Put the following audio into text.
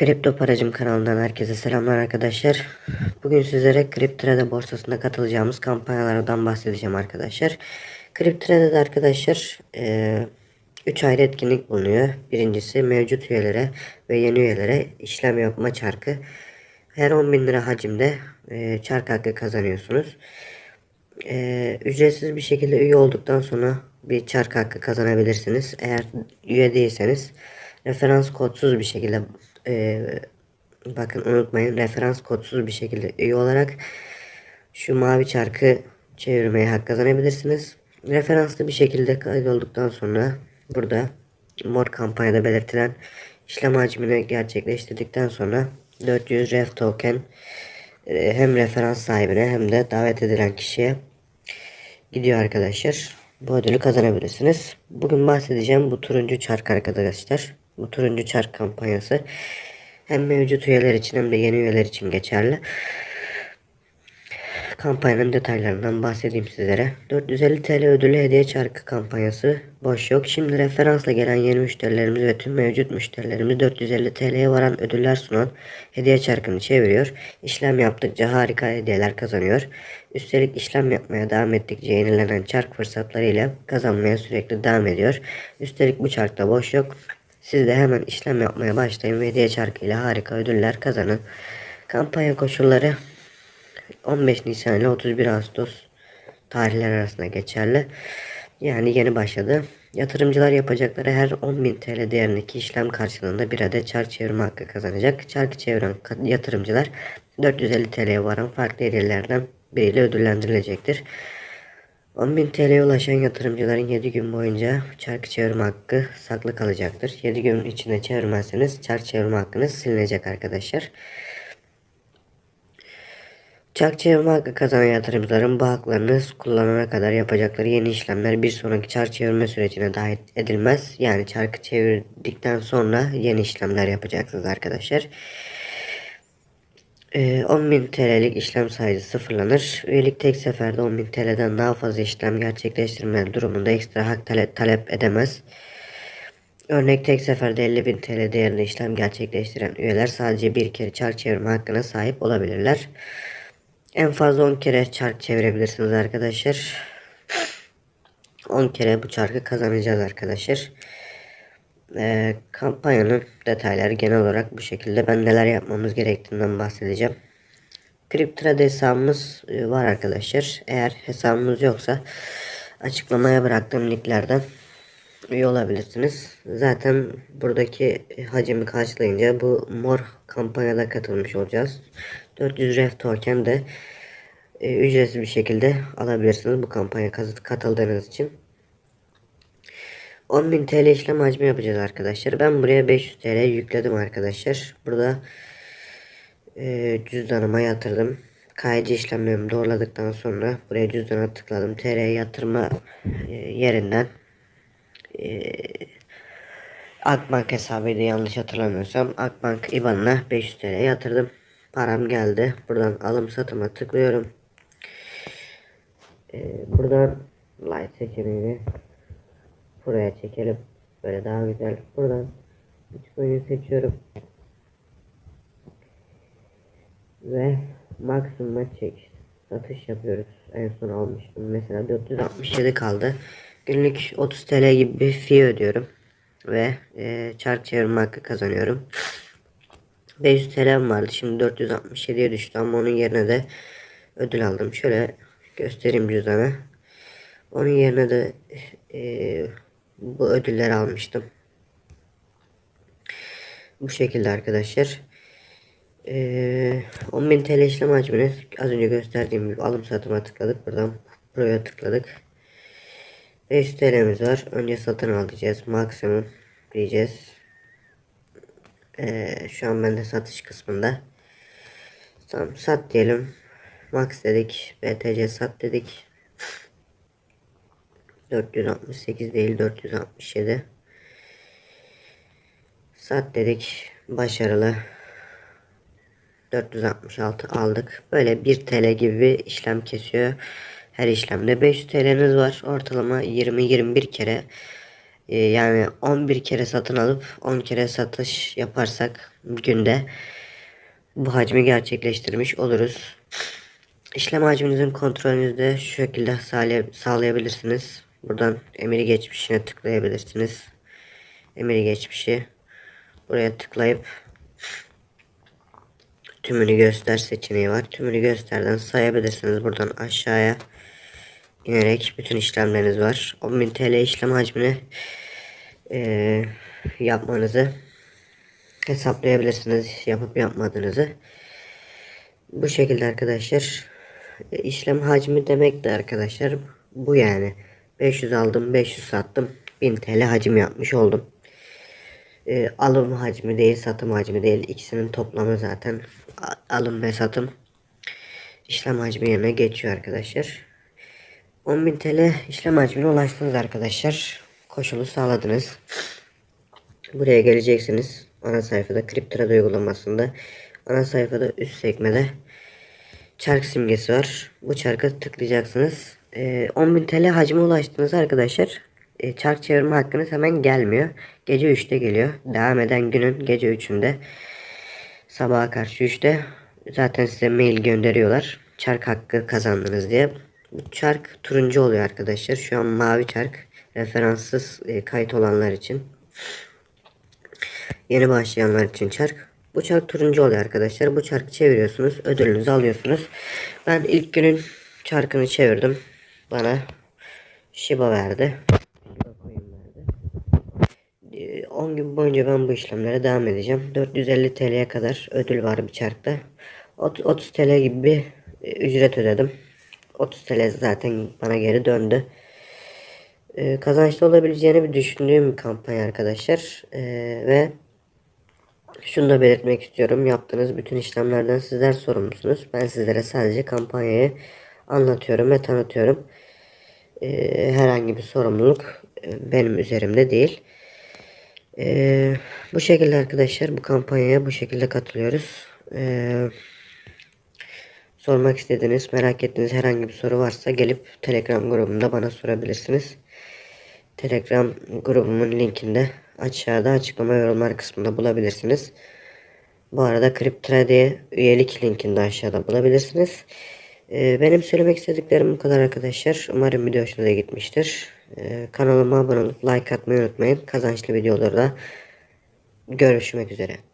Kripto Paracım kanalından herkese selamlar arkadaşlar. Bugün sizlere Kriptrade borsasında katılacağımız kampanyalardan bahsedeceğim arkadaşlar. Kriptrade'de arkadaşlar 3 ayrı etkinlik bulunuyor. Birincisi mevcut üyelere ve yeni üyelere işlem yapma çarkı. Her 10 bin lira hacimde e, çark hakkı kazanıyorsunuz. E, ücretsiz bir şekilde üye olduktan sonra bir çark hakkı kazanabilirsiniz. Eğer üye değilseniz referans kodsuz bir şekilde e, bakın unutmayın referans kodsuz bir şekilde üye olarak şu mavi çarkı çevirmeye hak kazanabilirsiniz. Referanslı bir şekilde kaydolduktan sonra burada mor kampanyada belirtilen işlem hacmini gerçekleştirdikten sonra 400 ref token e, hem referans sahibine hem de davet edilen kişiye gidiyor arkadaşlar. Bu ödülü kazanabilirsiniz. Bugün bahsedeceğim bu turuncu çark arkadaşlar. Bu turuncu çark kampanyası hem mevcut üyeler için hem de yeni üyeler için geçerli. Kampanyanın detaylarından bahsedeyim sizlere. 450 TL ödülü hediye çarkı kampanyası boş yok. Şimdi referansla gelen yeni müşterilerimiz ve tüm mevcut müşterilerimiz 450 TL'ye varan ödüller sunan hediye çarkını çeviriyor. İşlem yaptıkça harika hediyeler kazanıyor. Üstelik işlem yapmaya devam ettikçe yenilenen çark fırsatlarıyla kazanmaya sürekli devam ediyor. Üstelik bu çarkta boş yok. Siz de hemen işlem yapmaya başlayın ve hediye çarkıyla harika ödüller kazanın. Kampanya koşulları 15 Nisan ile 31 Ağustos tarihler arasında geçerli. Yani yeni başladı. Yatırımcılar yapacakları her 10.000 TL değerindeki işlem karşılığında bir adet çark çevirme hakkı kazanacak. Çarkı çeviren yatırımcılar 450 TL'ye varan farklı hediyelerden biriyle ödüllendirilecektir. 10.000 TL'ye ulaşan yatırımcıların 7 gün boyunca çarkı çevirme hakkı saklı kalacaktır. 7 gün içinde çevirmezseniz çark çevirme hakkınız silinecek arkadaşlar. Çark çevirme hakkı kazanan yatırımcıların bu haklarını kullanana kadar yapacakları yeni işlemler bir sonraki çark çevirme sürecine dahil edilmez. Yani çarkı çevirdikten sonra yeni işlemler yapacaksınız arkadaşlar. Ee, 10.000 TL'lik işlem sayısı sıfırlanır. Üyelik tek seferde 10.000 TL'den daha fazla işlem gerçekleştirme durumunda ekstra hak talep, talep edemez. Örnek tek seferde 50.000 TL değerinde işlem gerçekleştiren üyeler sadece bir kere çark çevirme hakkına sahip olabilirler. En fazla 10 kere çark çevirebilirsiniz arkadaşlar. 10 kere bu çarkı kazanacağız arkadaşlar. Ee, kampanyanın detayları genel olarak bu şekilde. Ben neler yapmamız gerektiğinden bahsedeceğim. Kriptrade hesabımız e, var arkadaşlar. Eğer hesabımız yoksa açıklamaya bıraktığım linklerden üye olabilirsiniz. Zaten buradaki hacimi karşılayınca bu mor kampanyada katılmış olacağız. 400 ref token de e, ücretsiz bir şekilde alabilirsiniz bu kampanya katıldığınız için. 10.000 TL işlem hacmi yapacağız arkadaşlar. Ben buraya 500 TL yükledim arkadaşlar. Burada e, cüzdanıma yatırdım. KYC işlemlerimi doğruladıktan sonra buraya cüzdana tıkladım. TL yatırma e, yerinden e, Akbank hesabıydı yanlış hatırlamıyorsam. Akbank IBAN'ına 500 TL yatırdım. Param geldi. Buradan alım satıma tıklıyorum. Ee, buradan light seçeneğini buraya çekelim. Böyle daha güzel. Buradan Bitcoin'i seçiyorum. Ve maksimuma çek. Satış yapıyoruz. En son almıştım. Mesela 467 kaldı. Günlük 30 TL gibi bir fee ödüyorum. Ve e, çark çevirme hakkı kazanıyorum. 500 TL'm vardı. Şimdi 467'ye düştü ama onun yerine de ödül aldım. Şöyle göstereyim cüzdanı. Onun yerine de e, bu ödülleri almıştım. Bu şekilde arkadaşlar. E, 10.000 TL işlem hacmini az önce gösterdiğim gibi alım satıma tıkladık. Buradan buraya tıkladık. 500 TL'miz var. Önce satın alacağız. Maksimum diyeceğiz. Ee, şu an bende satış kısmında. Tamam sat diyelim. Max dedik. BTC sat dedik. 468 değil 467. Sat dedik. Başarılı. 466 aldık. Böyle 1 TL gibi işlem kesiyor. Her işlemde 500 TL'niz var. Ortalama 20-21 kere Ee, yani 11 kere satın alıp 10 kere satış yaparsak günde bu hacmi gerçekleştirmiş oluruz. İşlem hacminizin kontrolünüzü de şu şekilde sağlay- sağlayabilirsiniz. Buradan emiri geçmişine tıklayabilirsiniz. Emiri geçmişi buraya tıklayıp tümünü göster seçeneği var. Tümünü gösterden sayabilirsiniz. Buradan aşağıya inerek bütün işlemleriniz var. 10.000 TL işlem hacmini eee, yapmanızı hesaplayabilirsiniz. Yapıp yapmadığınızı. Bu şekilde arkadaşlar. E, işlem hacmi demek de arkadaşlar bu yani. 500 aldım 500 sattım 1000 TL hacim yapmış oldum. E, alım hacmi değil satım hacmi değil ikisinin toplamı zaten alım ve satım işlem hacmi yerine geçiyor arkadaşlar. 10.000 TL işlem hacmine ulaştınız arkadaşlar. Koşulu sağladınız. Buraya geleceksiniz. Ana sayfada Kriptrade uygulamasında ana sayfada üst sekmede çark simgesi var. Bu çarka tıklayacaksınız. Ee, 10.000 TL hacme ulaştınız arkadaşlar. Ee, çark çevirme hakkınız hemen gelmiyor. Gece 3'te geliyor. Devam eden günün gece 3'ünde sabaha karşı 3'te zaten size mail gönderiyorlar. Çark hakkı kazandınız diye. Çark turuncu oluyor arkadaşlar. Şu an mavi çark referanssız e, kayıt olanlar için. Yeni başlayanlar için çark. Bu çark turuncu oluyor arkadaşlar. Bu çarkı çeviriyorsunuz. Ödülünüzü alıyorsunuz. Ben ilk günün çarkını çevirdim. Bana Shiba verdi. Shiba coin verdi. Ee, 10 gün boyunca ben bu işlemlere devam edeceğim. 450 TL'ye kadar ödül var bir çarkta. Ot- 30 TL gibi bir e, ücret ödedim. 30 TL zaten bana geri döndü. Ee, kazançlı olabileceğini bir düşündüğüm bir kampanya arkadaşlar. Ee, ve şunu da belirtmek istiyorum. Yaptığınız bütün işlemlerden sizler sorumlusunuz. Ben sizlere sadece kampanyayı anlatıyorum ve tanıtıyorum. Ee, herhangi bir sorumluluk e, benim üzerimde değil. Ee, bu şekilde arkadaşlar bu kampanyaya bu şekilde katılıyoruz. Ee, sormak istediğiniz, merak ettiğiniz herhangi bir soru varsa gelip Telegram grubumda bana sorabilirsiniz. Telegram grubumun linkinde aşağıda açıklama yorumlar kısmında bulabilirsiniz. Bu arada CryptTrade'ye üyelik linkini de aşağıda bulabilirsiniz. Ee, benim söylemek istediklerim bu kadar arkadaşlar. Umarım video hoşunuza gitmiştir. Ee, kanalıma abone olup like atmayı unutmayın. Kazançlı videolarda görüşmek üzere.